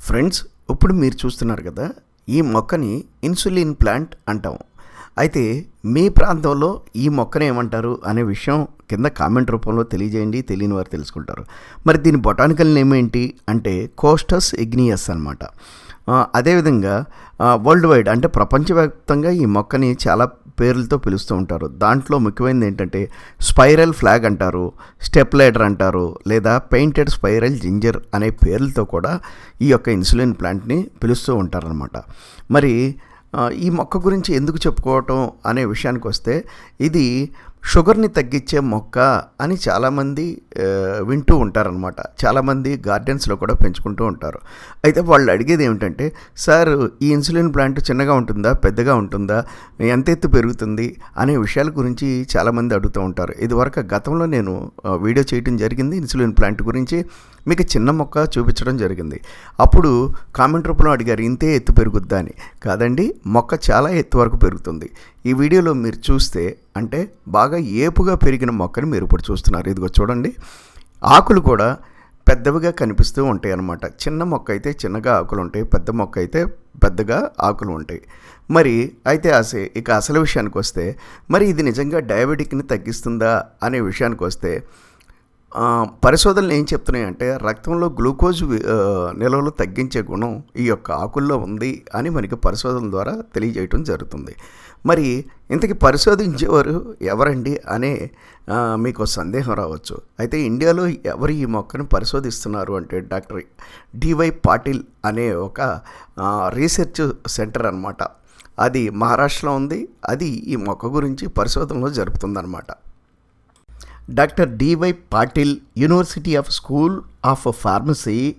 Friends ఇప్పుడు మీరు చూస్తున్నారు కదా ఈ మొక్కని ఇన్సులిన్ ప్లాంట్ అంటాం. అయితే మీ ప్రాంతంలో ఈ మొక్కని ఏమంటారు అనే విషయం కింద కామెంట్ రూపంలో తెలియజేయండి తెలియని వారు తెలుసుకుంటారు. మరి దీని బొటానికల్ నేమ్ ఏంటి అంటే కోస్టస్ ఇగ్నియస్ అనమాట అదేవిధంగా వరల్డ్ వైడ్ అంటే ప్రపంచవ్యాప్తంగా ఈ మొక్కని చాలా పేర్లతో పిలుస్తూ ఉంటారు. దాంట్లో ముఖ్యమైనది ఏంటంటే స్పైరల్ ఫ్లాగ్ అంటారు స్టెప్ లైడర్ అంటారు లేదా పెయింటెడ్ స్పైరల్ జింజర్ అనే పేర్లతో కూడా ఈ యొక్క ఇన్సులిన్ ప్లాంట్ని పిలుస్తూ ఉంటారనమాట మరి ఈ మొక్క గురించి ఎందుకు చెప్పుకోవటం అనే విషయానికి వస్తే ఇది షుగర్ని తగ్గించే మొక్క అని చాలామంది వింటూ ఉంటారనమాట చాలామంది గార్డెన్స్లో కూడా పెంచుకుంటూ ఉంటారు. అయితే వాళ్ళు అడిగేది ఏమిటంటే సార్ ఈ ఇన్సులిన్ ప్లాంట్ చిన్నగా ఉంటుందా? పెద్దగా ఉంటుందా? ఎంత ఎత్తు పెరుగుతుంది? అనే విషయాల గురించి చాలామంది అడుగుతూ ఉంటారు. ఇదివరకు గతంలో నేను వీడియో చేయడం జరిగింది ఇన్సులిన్ ప్లాంట్ గురించి మీకు చిన్న మొక్క చూపించడం జరిగింది. అప్పుడు కామెంట్ రూపంలో అడిగారు ఇంతే ఎత్తు పెరుగుద్దా? అని. కాదండి మొక్క చాలా ఎత్తు వరకు పెరుగుతుంది. ఈ వీడియోలో మీరు చూస్తే అంటే బాగా ఏపుగా పెరిగిన మొక్కని మీరు ఇప్పుడు చూస్తున్నారు. ఇదిగో చూడండి. ఆకులు కూడా పెద్దవిగా కనిపిస్తూ ఉంటాయి అన్నమాట. చిన్న మొక్క అయితే చిన్నగా ఆకులు ఉంటాయి పెద్ద మొక్క అయితే పెద్దగా ఆకులు ఉంటాయి. మరి అయితే అసే ఇక అసలు విషయానికి వస్తే మరి ఇది నిజంగా డయాబెటిక్ని తగ్గిస్తుందా అనే విషయానికి వస్తే పరిశోధనలు ఏం చెప్తున్నాయంటే రక్తంలో గ్లూకోజ్ నిల్వలు తగ్గించే గుణం ఈ యొక్క ఆకుల్లో ఉంది అని మనకి పరిశోధన ద్వారా తెలియజేయటం జరుగుతుంది. మరి ఇంతకీ పరిశోధించేవారు ఎవరండి అనే మీకు సందేహం రావచ్చు. అయితే ఇండియాలో ఎవరు ఈ మొక్కను పరిశోధిస్తున్నారు అంటే డాక్టర్ డివై పాటిల్ అనే ఒక రీసెర్చ్ సెంటర్ అనమాట అది మహారాష్ట్రలో ఉంది. అది ఈ మొక్క గురించి పరిశోధనలో జరుపుతుందన్నమాట. Doctor D Y Patil university of school of pharmacy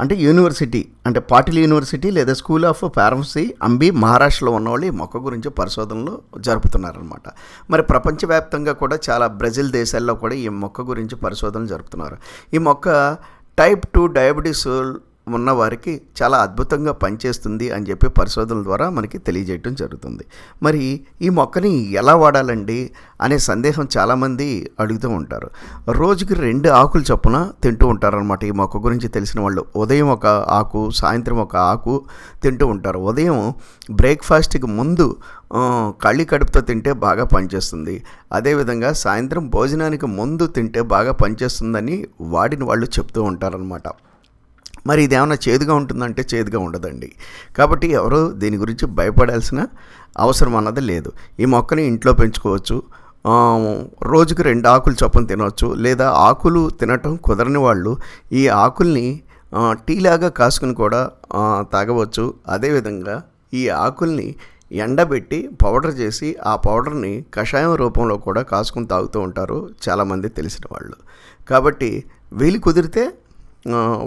అంటే యూనివర్సిటీ అంటే పాటిల్ యూనివర్సిటీ లేదా స్కూల్ ఆఫ్ ఫార్మసీ అంబి మహారాష్ట్రలో ఉన్నవాళ్ళు ఈ మొక్క గురించి పరిశోధనలు జరుపుతున్నారనమాట మరి ప్రపంచవ్యాప్తంగా కూడా చాలా బ్రెజిల్ దేశాల్లో కూడా ఈ మొక్క గురించి పరిశోధనలు జరుపుతున్నారు. ఈ మొక్క టైప్ టూ డయాబెటీస్ ఉన్న వారికి చాలా అద్భుతంగా పనిచేస్తుంది అని చెప్పి పరిశోధనల ద్వారా మనకి తెలియజేయటం జరుగుతుంది. మరి ఈ మొక్కని ఎలా వాడాలండి అనే సందేహం చాలామంది అడుగుతూ ఉంటారు. రోజుకి రెండు ఆకులు చొప్పున తింటూ ఉంటారనమాట ఈ మొక్క గురించి తెలిసిన వాళ్ళు. ఉదయం ఒక ఆకు సాయంత్రం ఒక ఆకు తింటూ ఉంటారు. ఉదయం బ్రేక్ఫాస్ట్కి ముందు కళ్ళి ఖాళీ కడుపుతో తింటే బాగా పనిచేస్తుంది. అదేవిధంగా సాయంత్రం భోజనానికి ముందు తింటే బాగా పనిచేస్తుందని వాడిన వాళ్ళు చెప్తూ ఉంటారనమాట మరి ఇది ఏమైనా చేదుగా ఉంటుందంటే చేదుగా ఉండదండి. కాబట్టి ఎవరు దీని గురించి భయపడాల్సిన అవసరం అన్నది లేదు. ఈ మొక్కని ఇంట్లో పెంచుకోవచ్చు. రోజుకు రోజుకి రెండు ఆకులు చొప్పున తినవచ్చు. లేదా ఆకులు తినటం కుదరని వాళ్ళు ఈ ఆకుల్ని టీలాగా కాసుకుని కూడా తాగవచ్చు. అదేవిధంగా ఈ ఆకుల్ని ఎండబెట్టి పౌడర్ చేసి ఆ పౌడర్ని కషాయం రూపంలో కూడా కాసుకుని తాగుతూ ఉంటారు చాలామంది తెలిసిన వాళ్ళు. కాబట్టి వీలు కుదిరితే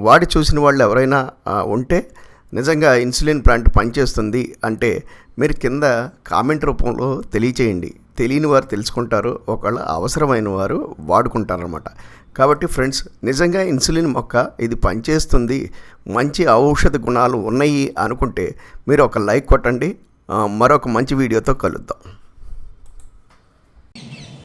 వాడి చూసిన వాళ్ళు ఎవరైనా ఉంటే నిజంగా ఇన్సులిన్ ప్లాంట్ పనిచేస్తుంది అంటే మీరు కింద కామెంట్ రూపంలో తెలియచేయండి. తెలియని వారు తెలుసుకుంటారు ఒకవేళ అవసరమైన వారు వాడుకుంటారనమాట కాబట్టి ఫ్రెండ్స్ నిజంగా ఇన్సులిన్ మొక్క ఇది పనిచేస్తుంది మంచి ఔషధ గుణాలు ఉన్నాయి అనుకుంటే మీరు ఒక లైక్ కొట్టండి. మరొక మంచి వీడియోతో కలుద్దాం.